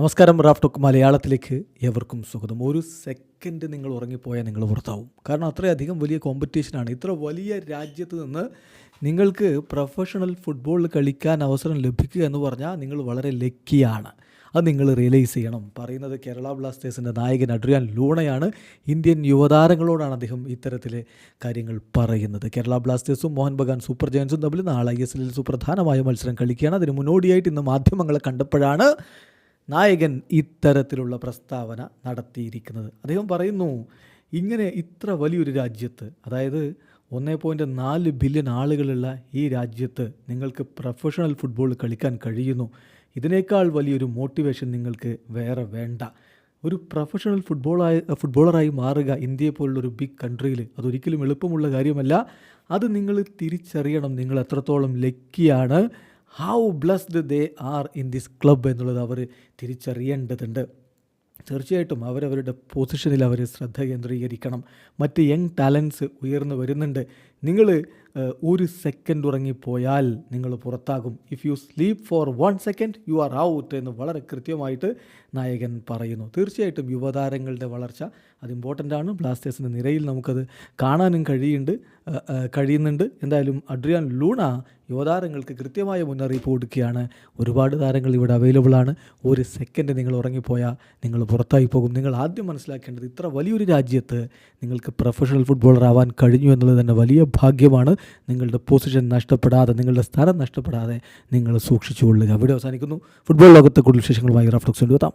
നമസ്കാരം Raf talk മലയാളത്തിലേക്ക് എവർക്കും സ്വാഗതം. ഒരു സെക്കൻഡ് നിങ്ങൾ ഉറങ്ങിപ്പോയാൽ നിങ്ങൾ പുറത്താവും. കാരണം അത്രയധികം വലിയ കോമ്പറ്റീഷനാണ് ഇത്ര വലിയ രാജ്യത്ത് നിന്ന് നിങ്ങൾക്ക് പ്രൊഫഷണൽ ഫുട്ബോൾ കളിക്കാൻ അവസരം ലഭിക്കുക എന്ന് പറഞ്ഞാൽ നിങ്ങൾ വളരെ ലക്കിയാണ് അത് നിങ്ങൾ റിയലൈസ് ചെയ്യണം. പറയുന്നത് കേരള ബ്ലാസ്റ്റേഴ്സിന്റെ നായകൻ അഡ്രിയാൻ ലൂണയാണ്. ഇന്ത്യൻ യുവതാരങ്ങളോടാണ് അദ്ദേഹം ഇത്തരത്തിലെ കാര്യങ്ങൾ പറയുന്നത്. കേരള ബ്ലാസ്റ്റേഴ്സും മോഹൻ ബഗാൻ സൂപ്പർ ജയൻസും തമ്മിൽ നാളെ ഐ എസ് എല്ലിൽ സുപ്രധാനമായ മത്സരം കളിക്കുകയാണ്. അതിന് മുന്നോടിയായിട്ട് ഇന്ന് മാധ്യമങ്ങളെ കണ്ടപ്പോഴാണ് നായകൻ ഇത്തരത്തിലുള്ള പ്രസ്താവന നടത്തിയിരിക്കുന്നത്. അദ്ദേഹം പറയുന്നു ഇങ്ങനെ ഇത്ര വലിയൊരു രാജ്യത്ത് അതായത് ഒന്നേ പോയിന്റ് നാല് ബില്യൺ ആളുകളുള്ള ഈ രാജ്യത്ത് നിങ്ങൾക്ക് പ്രൊഫഷണൽ ഫുട്ബോൾ കളിക്കാൻ കഴിയുന്നു. ഇതിനേക്കാൾ വലിയൊരു മോട്ടിവേഷൻ നിങ്ങൾക്ക് വേറെ വേണ്ട. ഒരു പ്രൊഫഷണൽ ഫുട്ബോളായി ഫുട്ബോളറായി മാറുക ഇന്ത്യയെ പോലുള്ളൊരു ബിഗ് കൺട്രിയിൽ അതൊരിക്കലും എളുപ്പമുള്ള കാര്യമല്ല. അത് നിങ്ങൾ തിരിച്ചറിയണം. നിങ്ങൾ എത്രത്തോളം ലക്കിയാണ് how blessed they are in this club എന്നുള്ളത് അവർ തിരിച്ചറിയേണ്ടതുണ്ട്. തീർച്ചയായിട്ടും അവരവരുടെ പൊസിഷനിൽ അവർ ശ്രദ്ധ കേന്ദ്രീകരിക്കണം. മറ്റ് യങ് ടാലൻസ് ഉയർന്നു വരുന്നുണ്ട്. നിങ്ങൾ ഒരു സെക്കൻഡ് ഉറങ്ങിപ്പോയാൽ നിങ്ങൾ പുറത്താകും. If you sleep for one second you are out എന്ന് വളരെ കൃത്യമായിട്ട് നായകൻ പറയുന്നു. തീർച്ചയായിട്ടും യുവതാരങ്ങളുടെ വളർച്ച അത് ഇമ്പോർട്ടന്റ് ആണ്. ബ്ലാസ്റ്റേഴ്സിന്റെ നിരയിൽ നമുക്കത് കാണാനും കഴിയുന്നുണ്ട് കഴിയുന്നുണ്ട്. എന്തായാലും അഡ്രിയാൻ ലൂണ യുവതാരങ്ങൾക്ക് കൃത്യമായ മുന്നറിയിപ്പ് കൊടുക്കുകയാണ്. ഒരുപാട് താരങ്ങൾ ഇവിടെ അവൈലബിൾ ആണ്. ഒരു സെക്കൻഡ് നിങ്ങൾ ഉറങ്ങിപ്പോയാൽ നിങ്ങൾ പുറത്തായി പോകും. നിങ്ങൾ ആദ്യം മനസ്സിലാക്കേണ്ടത് ഇത്ര വലിയൊരു രാജ്യത്ത് നിങ്ങൾക്ക് പ്രൊഫഷണൽ ഫുട്ബോളർ ആവാൻ കഴിഞ്ഞു എന്നുള്ളത് തന്നെ വലിയ ഭാഗ്യമാണ് നിങ്ങളുടെ പൊസിഷൻ നഷ്ടപ്പെടാതെ നിങ്ങളുടെ സ്ഥലം നഷ്ടപ്പെടാതെ നിങ്ങൾ സൂക്ഷിച്ചുകൊള്ളുക അവിടെ അവസാനിക്കുന്നു. ഫുട്ബോൾ ലോകത്തെ കൂടുതൽ വിശേഷങ്ങളുമായി റഫ്ലക്സ് കൊണ്ടുവെത്താം.